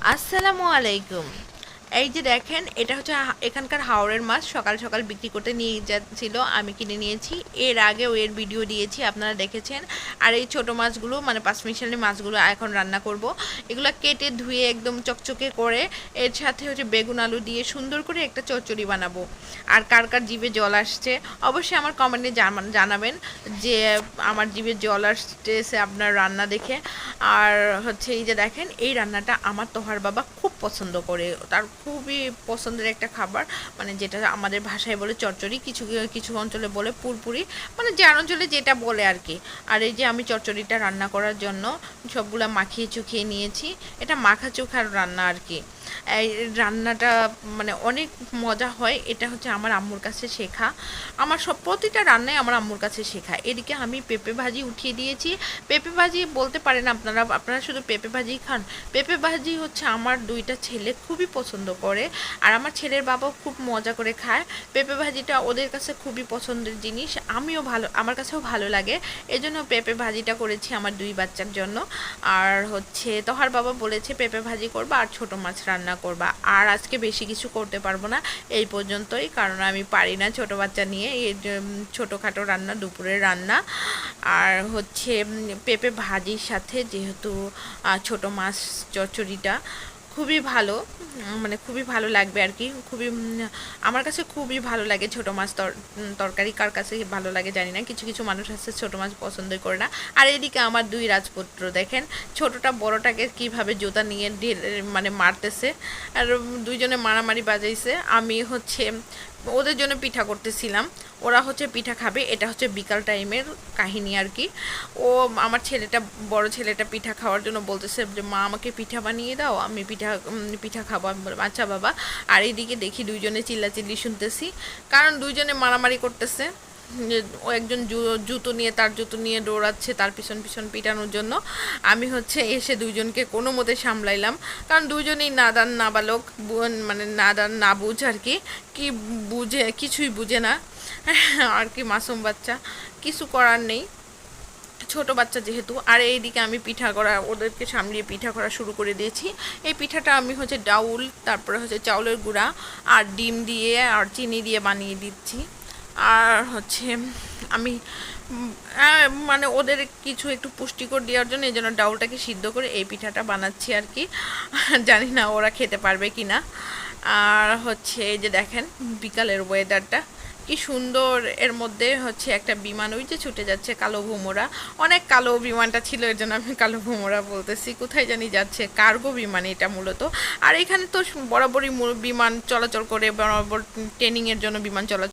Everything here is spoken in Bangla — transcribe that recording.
আসসালামু আলাইকুম। এই যে দেখেন, এটা হচ্ছে এখানকার হাওড়ের মাছ সকাল সকাল বিক্রি করতে নিয়ে যাচ্ছিল, আমি কিনে নিয়েছি। এর আগেও এর ভিডিও দিয়েছি, আপনারা দেখেছেন। আর এই ছোট মাছগুলো মানে পাঁচমিশালি মাছগুলো এখন রান্না করব। এগুলো কেটে ধুয়ে একদম চকচকে করে, এর সাথে হচ্ছে বেগুন আলু দিয়ে সুন্দর করে একটা চচ্চড়ি বানাবো। আর কার কার জিভে জল আসছে, অবশ্যই আমার কমেন্টে জানাবেন যে আমার জিভে জল আসতেছে আপনার রান্না দেখে। আর হচ্ছে এই যে দেখেন, এই রান্নাটা আমার তোহার বাবা খুব পছন্দ করে। তার খুবই পছন্দের একটা খাবার। মানে যেটা আমাদের ভাষায় বলে চচ্চড়ি, কিছু কিছু অঞ্চলে বলে পুরপুরি। মানে যার অঞ্চলে যেটা বলে আর কি আর এই যে আমি চচ্চড়িটা রান্না করার জন্য সবগুলো মাখিয়ে চুখিয়ে নিয়েছি। এটা মাখা চোখার রান্না আর কি এই রান্নাটা মানে অনেক মজা হয়। এটা হচ্ছে আমার আম্মুর কাছে শেখা। আমার সব প্রতিটা রান্নাই আমার আম্মুর কাছে শেখা। এদিকে আমি পেঁপে ভাজি উঠিয়ে দিয়েছি। পেঁপে ভাজি বলতে পারেন আপনারা আপনারা শুধু পেঁপে ভাজি খান। পেঁপে ভাজি হচ্ছে আমার দুইটা ছেলে খুবই পছন্দ করে। আর আমার ছেলের বাবাও খুব মজা করে খায়। পেঁপে ভাজিটা ওদের কাছে খুবই পছন্দের জিনিস। আমিও ভালো, আমার কাছেও ভালো লাগে। এজন্য পেঁপে ভাজিটা করেছি আমার দুই বাচ্চার জন্য। আর হচ্ছে তোহার বাবা বলেছে, পেঁপে ভাজি করবা আর ছোট মাছ রান্না করবা আর আজকে বেশি কিছু করতে পারব না, এই পর্যন্তই। কারণ আমি পারি না ছোট বাচ্চা নিয়ে এই ছোটোখাটো রান্না, দুপুরের রান্না। আর হচ্ছে পেঁপে ভাজির সাথে যেহেতু ছোট মাছ চচ্চড়িটা খুবই ভালো মানে খুবই ভালো লাগবে আর কি। খুবই আমার কাছে খুবই ভালো লাগে ছোট মাছ তর- তরকারি, কার কাছে ভালো লাগে জানি না, কিছু কিছু মানুষ আছে ছোট মাছ পছন্দ করে না। আর এদিকে আমার দুই রাজপুত্র, দেখেন ছোটটা বড়টাকে কীভাবে জোতা নিয়ে মানে মারতেছে। আর দুইজনে মারামারি বাজাইছে। আমি হচ্ছে ওদের জন্য পিঠা করতেছিলাম। ওরা হচ্ছে পিঠা খাবে, এটা হচ্ছে বিকাল টাইমের কাহিনী আর কি। ও আমার ছেলেটা, বড় ছেলেটা পিঠা খাওয়ার জন্য বলতেছে যে, মা, আমাকে পিঠা বানিয়ে দাও, আমি পিঠা পিঠা খাব। আমি বললাম আচ্ছা বাবা। আর এইদিকে দেখি দুইজনে চিল্লাচিল্লি শুনতেছি। কারণ দুইজনে মারামারি করতেছে। একজন জুতো নিয়ে, তার জুতো নিয়ে দৌড়াচ্ছে, তার পিছন পিছন পিটানোর জন্য। আমি হচ্ছে এসে দুইজনকে কোনো মতে সামলাইলাম। কারণ দুইজনেই নাদান, নাবালক মানে নাদান না বুঝ আর কি। কি বুঝে, কিছুই বুঝে না। আর কি মাসুম বাচ্চা। কিছু করার নেই। ছোট বাচ্চা যেহেতু। আর এইদিকে আমি পিঠা করা, ওদেরকে সামলিয়ে পিঠা করা শুরু করে দিয়েছি। এই পিঠাটা আমি হচ্ছে ডাউল, তারপরে হচ্ছে চাউলের গুঁড়া আর ডিম দিয়ে আর চিনি দিয়ে বানিয়ে দিচ্ছি। আর হচ্ছে আমি মানে ওদের কিছু একটু পুষ্টিকর দেওয়ার জন্য এই জন্য ডাউলটাকে সিদ্ধ করে এই পিঠাটা বানাচ্ছি আর কি। জানি না ওরা খেতে পারবে কি না। আর হচ্ছে এই যে দেখেন বিকালের ওয়েদারটা কি সুন্দর এর মধ্যে হচ্ছে একটা বিমান, ওই যে ছুটে যাচ্ছে কালো ভোমরা। অনেক কালো বিমানটা ছিল, এর জন্য আমি কালো ভোমরা বলতেছি। কোথায় জানি যাচ্ছে, কার্গো বিমান এটা মূলত। আর এখানে তো বরাবরই বিমান চলাচল করে, বরাবর ট্রেনিংয়ের জন্য বিমান চলাচল